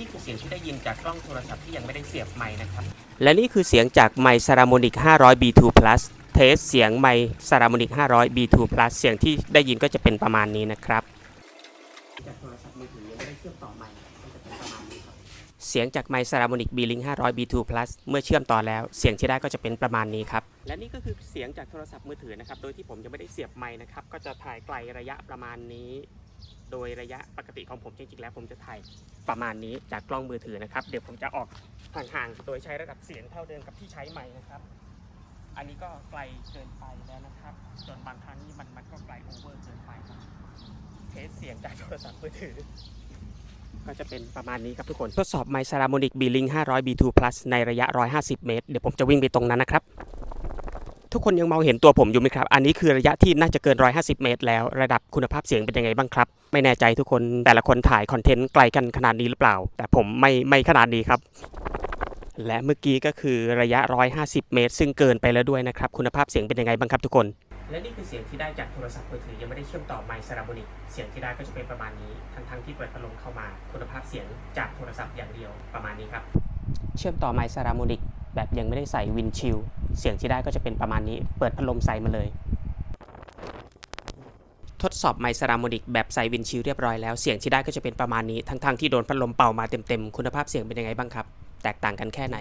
นี่คือเสียงที่ได้ยินจากกล้องโทรศัพท์ที่ยังไม่ได้เสียบไมค์นะครับ และนี่คือเสียงจากไมค์ซาราโมนิก500 B2 Plus เทสเสียงไมค์ซาราโมนิก500 B2 Plus เสียงที่ได้ยินก็จะเป็นประมาณนี้นะครับจากโทรศัพท์มือถือยังไม่ได้เชื่อมต่อไมค์ก็จะเป็นประมาณนี้ครับ เสียงจากไมค์ซาราโมนิก B-Link 500 B2 Plus เมื่อเชื่อมต่อแล้วเสียงที่ได้ก็จะเป็นประมาณนี้ครับ และนี่ก็คือเสียงจากโทรศัพท์มือถือนะครับ โดยที่ผมยังไม่ได้เสียบไมค์นะครับ ก็จะถ่ายไกลระยะประมาณนี้ โดยระยะปกติของผมจริงๆแล้วผมจะถ่ายประมาณนี้จากกล้องมือถือนะครับ เดี๋ยวผมจะออกห่างๆ โดยใช้ระดับเสียงเท่าเดิมกับที่ใช้ไมค์นะครับ อันนี้ก็ไกลเกินไปแล้วนะครับ จนบางครั้งนี่มันมันก็ไกลโอเวอร์เกินไปครับเทสเสียงจากโทรศัพท์มือถือ ก็จะเป็นประมาณนี้ครับทุกคน ทดสอบไมค์ซาราโมนิก B-Link 500 B2 Plus ในระยะ 150 เมตร เดี๋ยวผมจะวิ่งไปตรงนั้นนะครับ ทุกคนยังมองเห็นตัวผมอยู่ไหมครับ อันนี้คือระยะที่น่าจะเกิน 150 เมตร แล้ว ระดับคุณภาพเสียงเป็นยังไงบ้างครับ ไม่แน่ใจทุกคนแต่ละคนถ่ายคอนเทนต์ไกลกันขนาดนี้หรือเปล่า แต่ผมไม่ไม่ขนาดนี้ครับและเมื่อกี้ก็คือระยะ 150 เมตร ซึ่งเกินไปแล้วด้วยนะครับ คุณภาพเสียงเป็นยังไงบ้างครับทุกคน และนี่คือเสียงที่ได้จากโทรศัพท์มือถือยังไม่ได้เชื่อมต่อไมค์ซาราโมนิกเสียงที่ได้ก็จะเป็นประมาณนี้ ทั้งทั้งๆที่เปิดพัดลมเข้ามา คุณภาพเสียงจากโทรศัพท์อย่างเดียวประมาณนี้ครับ เชื่อมต่อไมค์ซาราโมนิกแบบยังไม่ได้ใส่วินชิล เสียงที่ได้ก็จะเป็นประมาณนี้ เปิดพัดลมใส่มาเลย ทดสอบไมซ์ซาราโมนิกแบบใส่วินชิลเรียบร้อยแล้ว เสียงที่ได้ก็จะเป็นประมาณนี้ ทั้งๆที่โดนพัดลมเป่ามาเต็มๆ คุณภาพเสียงเป็นยังไงบ้างครับ แตกต่างกันแค่ไหน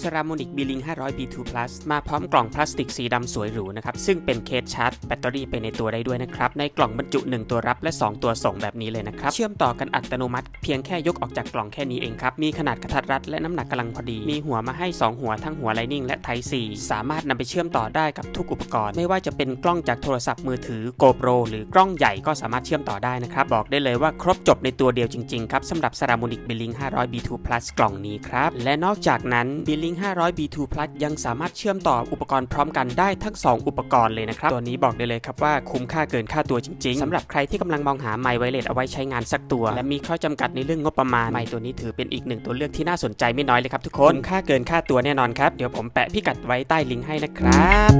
s e r a m o n i c B-Link 500 B2 Plus มาพร้อมกล่องพลาสติกสีดำสวยหรูนะครับ ซึ่งเป็นเคสชาร์จแบตเตอรี่ไปในตัวได้ด้วยนะครับ ในกล่องบรรจุ 1 ตัวรับและ 2 ตัวส่งแบบนี้เลยนะครับ เชื่อมต่อกันอัตโนมัติ เพียงแค่ยกออกจากกล่องแค่นี้เองครับ มีขนาดกระทัดรัดและน้ำหนักกำลังพอดี มีหัวมาให้ 2 หัวทั้งหัว Lightning และ Type C สามารถนำไปเชื่อมต่อได้กับทุกอุปกรณ์ ไม่ว่าจะเป็นกล้องจากโทรศัพท์มือถือ GoPro หรือกล้องใหญ่ก็สามารถเชื่อมต่อได้นะครับบอกได้เลยว่าครบจบในตัวเดียวจริงๆครับสำหรับ s e r a m o n i c B-Link 500 B2 Plus กล่องนี้ครับและนอกจากนั้น B-Link 500 B2 Plus ยังสามารถเชื่อมต่ออุปกรณ์พร้อมกันได้ทั้ง 2 อุปกรณ์เลยนะครับ ตัวนี้บอกได้เลยครับว่าคุ้มค่าเกินค่าตัวจริง ๆสำหรับใครที่กำลังมองหาไมค์ไวเลสเอาไว้ใช้งานสักตัว และมีข้อจำกัดในเรื่องงบประมาณไมค์ตัวนี้ถือเป็นอีกหนึ่งตัวเลือกที่น่าสนใจไม่น้อยเลยครับทุกคนคุ้มค่าเกินค่าตัวแน่นอนครับเดี๋ยวผมแปะพิกัดไว้ใต้ลิงก์ให้นะครับ